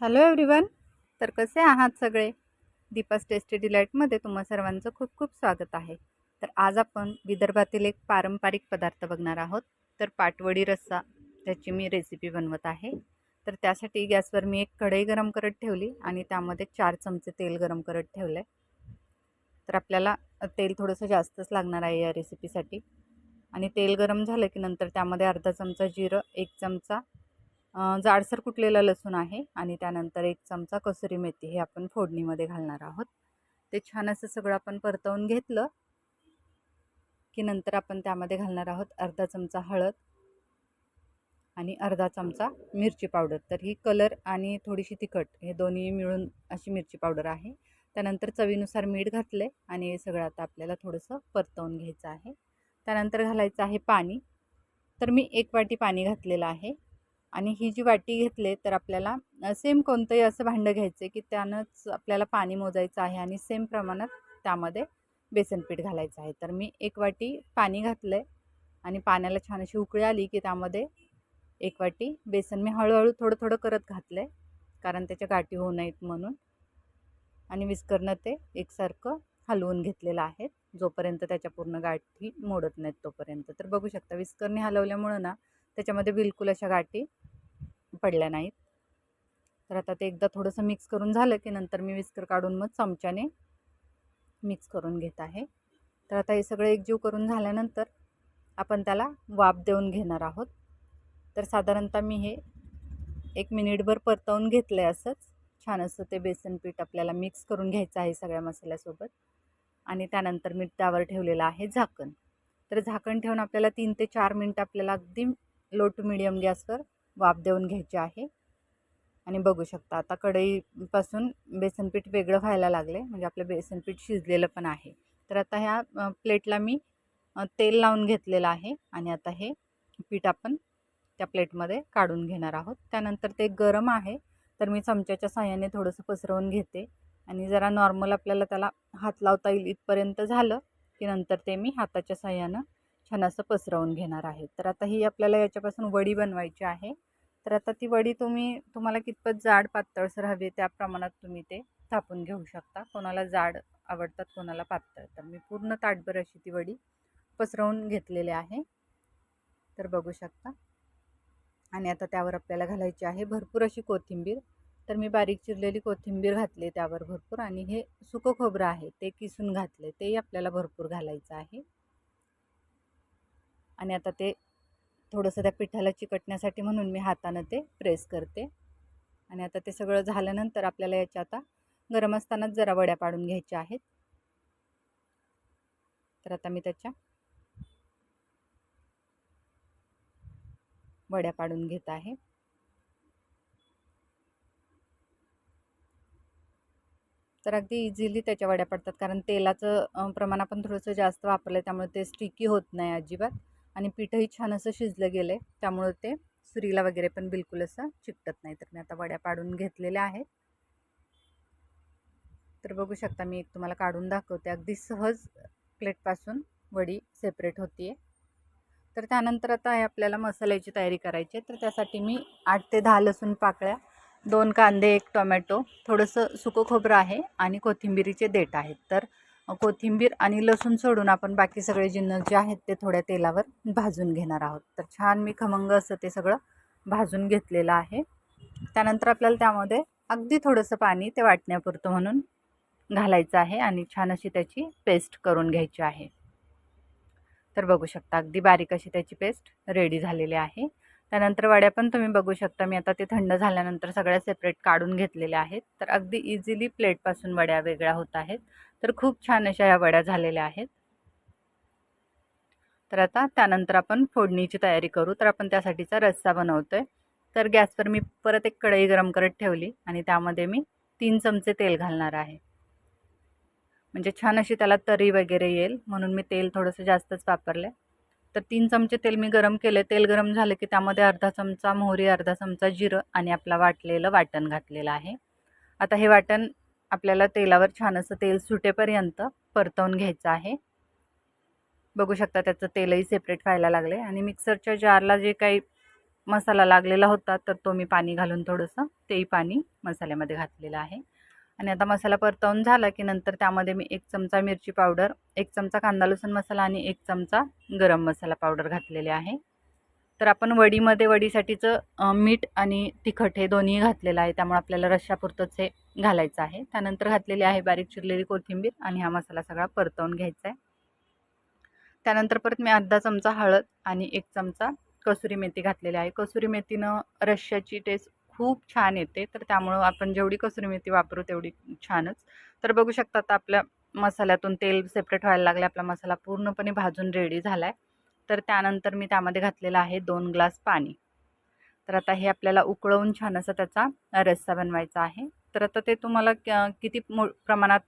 Hello everyone तर कसे आहात सगळे? दीपास टेस्टी डिलाईटमध्ये तुम्हा सर्वांचं खूप खूप स्वागत आहे. तर आज आपण विदर्भातील एक पारंपरिक पदार्थ बघणार आहोत. तर पाटवडी रस्सा त्याची मी रेसिपी बनवत आहे. तर त्यासाठी गॅसवर मी एक कढई गरम करत ठेवली आणि त्यामध्ये चार चमचे तेल गरम करत ठेवलं आहे तर आपल्याला तेल थोडंसं जास्तच लागणार आहे या रेसिपीसाठी आणि तेल गरम झालं की नंतर त्यामध्ये अर्धा चमचा जिरं एक चमचा जाडसर कुटलेलं लसूण आहे आणि त्यानंतर एक चमचा कसुरी मेथी हे आपण फोडणीमध्ये घालणार आहोत. ते छान असं सगळं आपण परतवून घेतलं की नंतर आपण त्यामध्ये घालणार आहोत अर्धा चमचा हळद आणि अर्धा चमचा मिरची पावडर. तर ही कलर आणि थोडीशी तिखट हे दोन्ही मिळून अशी मिरची पावडर आहे. त्यानंतर चवीनुसार मीठ घातले आणि हे सगळं आता आपल्याला थोडंसं परतवून घ्यायचं आहे. त्यानंतर घालायचं आहे पाणी. तर मी एक वाटी पाणी घातलेलं आहे. आणि ही जी वाटी घेतले तर आपल्याला सेम कोणतंही असं भांडं घ्यायचं आहे की त्यानंच आपल्याला पाणी मोजायचं आहे आणि सेम प्रमाणात त्यामध्ये बेसनपीठ घालायचं आहे. तर मी एक वाटी पाणी घातलं आहे आणि पाण्याला छान अशी उकळी आली की त्यामध्ये एक वाटी बेसन. मी हळूहळू थोडं थोडं करत घातलं आहे कारण त्याच्या गाठी होऊ नयेत म्हणून. आणि विस्करणं ते एकसारखं हलवून घेतलेलं आहे. जोपर्यंत त्याच्या पूर्ण गाठी मोडत नाहीत तोपर्यंत. तर बघू शकता विस्करणी हलवल्यामुळं ना त्याच्यामध्ये बिलकुल अशा गाठी पडल्या नाहीत. तर आता ते एकदा थोडंसं मिक्स करून झालं की नंतर मी विस्कर काढून मग चमच्याने मिक्स करून घेत आहे. तर आता हे सगळं एकजीव करून झाल्यानंतर आपण त्याला वाफ देऊन घेणार आहोत. तर साधारणतः मी हे एक मिनिटभर परतवून घेतलं आहे असंच. छान असं ते बेसन पीठ आपल्याला मिक्स करून घ्यायचं आहे सगळ्या मसाल्यासोबत. आणि त्यानंतर मी त्यावर ठेवलेलं आहे झाकण. तर झाकण ठेवून आपल्याला तीन ते चार मिनटं आपल्याला अगदी लो टू मिडियम गॅसवर वाफ देऊन घ्यायची आहे. आणि बघू शकता आता कढईपासून बेसनपीठ वेगळं व्हायला लागले म्हणजे आपलं बेसनपीठ शिजलेलं पण आहे. तर आता ह्या प्लेटला मी तेल लावून घेतलेलं आहे आणि आता हे पीठ आपण त्या प्लेटमध्ये काढून घेणार आहोत. त्यानंतर ते गरम आहे तर मी चमच्याच्या साह्याने थोडंसं पसरवून घेते. आणि जरा नॉर्मल आपल्याला त्याला हात लावता येईल इथपर्यंत झालं की नंतर ते मी हाताच्या साह्यानं छान असं पसरवून घेणार आहे तर आता ही आपल्याला याच्यापासून वडी बनवायची आहे. तर आता ती वडी तुम्ही तुम्हाला कितपत जाड पातळसर हवी त्या प्रमाणात तुम्ही ते थापून घेऊ शकता. कोणाला जाड आवडतात कोणाला पातळ. तर मी पूर्ण ताटभर अशी ती वडी पसरवून घेतलेली आहे. तर बघू शकता. आणि आता त्यावर आपल्याला घालायची आहे भरपूर अशी कोथिंबीर. तर मी बारीक चिरलेली कोथिंबीर घातली त्यावर भरपूर. आणि हे सुकं खोबरं आहे ते किसून घातले तेही आपल्याला भरपूर घालायचं आहे. आणि आता ते थोडंसं त्या पिठाला चिकटण्यासाठी म्हणून मी हातानं ते प्रेस करते. आणि आता ते सगळं झाल्यानंतर आपल्याला याच्या आता गरम असतानाच जरा वड्या पाडून घ्यायच्या आहेत. तर आता मी त्याच्या वड्या पाडून घेत आहे. तर अगदी इझिली त्याच्या वड्या पडतात कारण तेलाचं प्रमाण आपण थोडंसं जास्त वापरलं आहे त्यामुळे ते स्टिकी होत नाही अजिबात. आणि पीठही छान असं शिजलं गेलं आहे त्यामुळं ते सुरीला वगैरे पण बिलकुल असं चिकटत नाही. तर मी आता वड्या पाडून घेतलेल्या आहेत. तर बघू शकता मी एक तुम्हाला काढून दाखवते. अगदी सहज प्लेटपासून वडी सेपरेट होती आहे तर त्यानंतर आता आहे आपल्याला मसाल्याची तयारी करायची आहे. तर त्यासाठी मी आठ ते दहा लसूण पाकळ्या दोन कांदे एक टोमॅटो थोडंसं सुकं खोबरं आहे आणि कोथिंबिरीचे देठ आहेत. तर कोथिंबीर आणि लसूण सोडून आपण बाकी सगळे जिन्नस जे आहेत ते थोड्या तेलावर भाजून घेणार आहोत. तर छान मी खमंग असं ते सगळं भाजून घेतलेलं आहे. त्यानंतर आपल्याला त्यामध्ये अगदी थोडंसं पाणी ते वाटण्यापुरतं म्हणून घालायचं आहे आणि छान अशी त्याची पेस्ट करून घ्यायची आहे. तर बघू शकता अगदी बारीक अशी त्याची पेस्ट रेडी झालेली आहे. त्यानंतर वड्या पण तुम्ही बघू शकता. मी आता ते थंड झाल्यानंतर सगळ्या सेपरेट काढून घेतलेल्या आहेत. तर अगदी इझिली प्लेटपासून वड्या वेगळ्या होत आहेत. तर खूप छान अशा या वड्या झालेल्या आहेत. तर आता त्यानंतर आपण फोडणीची तयारी करू. तर आपण त्यासाठीचा रस्सा बनवतो आहे तर गॅसवर मी परत एक कढई गरम करत ठेवली आणि त्यामध्ये मी तीन चमचे तेल घालणार आहे. म्हणजे छान अशी त्याला तरी वगैरे येईल. म्हणून मी तेल थोडंसं जास्तच वापरलं आहे तर तीन चमचे तेल मी गरम केले. तेल गरम झालं की त्यामध्ये अर्धा चमचा मोहरी अर्धा चमचा जिरं आणि आपला वाटलेलं वाटण घातलेलं आहे. आता हे वाटण आपल्याला तेलावर छान असं तेल सुटेपर्यंत परतवून घ्यायचं आहे. बघू शकता त्याचं तेलही सेपरेट व्हायला लागले आणि मिक्सरच्या जारला जे काही मसाला लागलेला होता तर तो मी पाणी घालून थोडंसं तेही पाणी मसाल्यामध्ये घातलेलं आहे. आणि आता मसाला परतवून झाला की नंतर त्यामध्ये मी एक चमचा मिरची पावडर एक चमचा कांदा लसूण मसाला आणि एक चमचा गरम मसाला पावडर घातलेले आहे. तर आपण वडीमध्ये वडीसाठीचं मीठ आणि तिखट हे दोन्ही घातलेलं आहे. त्यामुळे आपल्याला रश्शापुरतंच हे घालायचं आहे. त्यानंतर घातलेली आहे बारीक चिरलेली कोथिंबीर आणि हा मसाला सगळा परतवून घ्यायचा आहे. त्यानंतर परत मी अर्धा चमचा हळद आणि एक चमचा कसुरी मेथी घातलेली आहे. कसुरी मेथीनं रश्श्याची टेस्ट खूप छान येते. तर त्यामुळं आपण जेवढी कसुरी मेथी वापरू तेवढी छानच. तर बघू शकता आता आपल्या मसाल्यातून तेल सेपरेट व्हायला लागले आपला मसाला पूर्णपणे भाजून रेडी झाला आहे तर त्यानंतर मी त्यामध्ये घातलेला आहे दोन ग्लास पाणी. तर आता हे आपल्याला उकळवून छान असा त्याचा रस्सा बनवायचा आहे. तर आता ते तुम्हाला क- किती मो प्रमाणात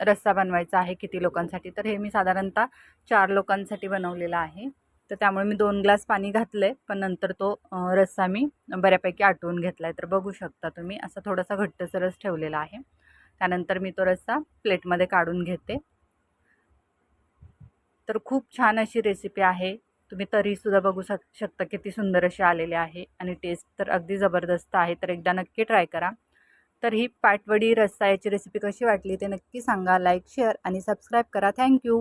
रस्सा बनवायचा आहे किती लोकांसाठी? तर हे मी साधारणतः चार लोकांसाठी बनवलेलं आहे. तर त्यामुळे मी दोन ग्लास पाणी घातलं आहे पण नंतर तो रस्सा मी बऱ्यापैकी आटवून घेतला आहे तर बघू शकता तुम्ही असा थोडासा घट्टसरच ठेवलेला आहे. त्यानंतर मी तो रस्सा प्लेटमध्ये काढून घेते. तर खूप छान अशी रेसिपी आहे. तुम्ही तरीसुद्धा बघू शक शकता किती सुंदर अशी आलेले आहे आणि टेस्ट तर अगदी जबरदस्त आहे. तर एकदा नक्की ट्राय करा. तर ही पाटवडी रस्सा याची रेसिपी कशी वाटली ते नक्की सांगा. लाईक शेअर आणि सबस्क्राईब करा. Thank you!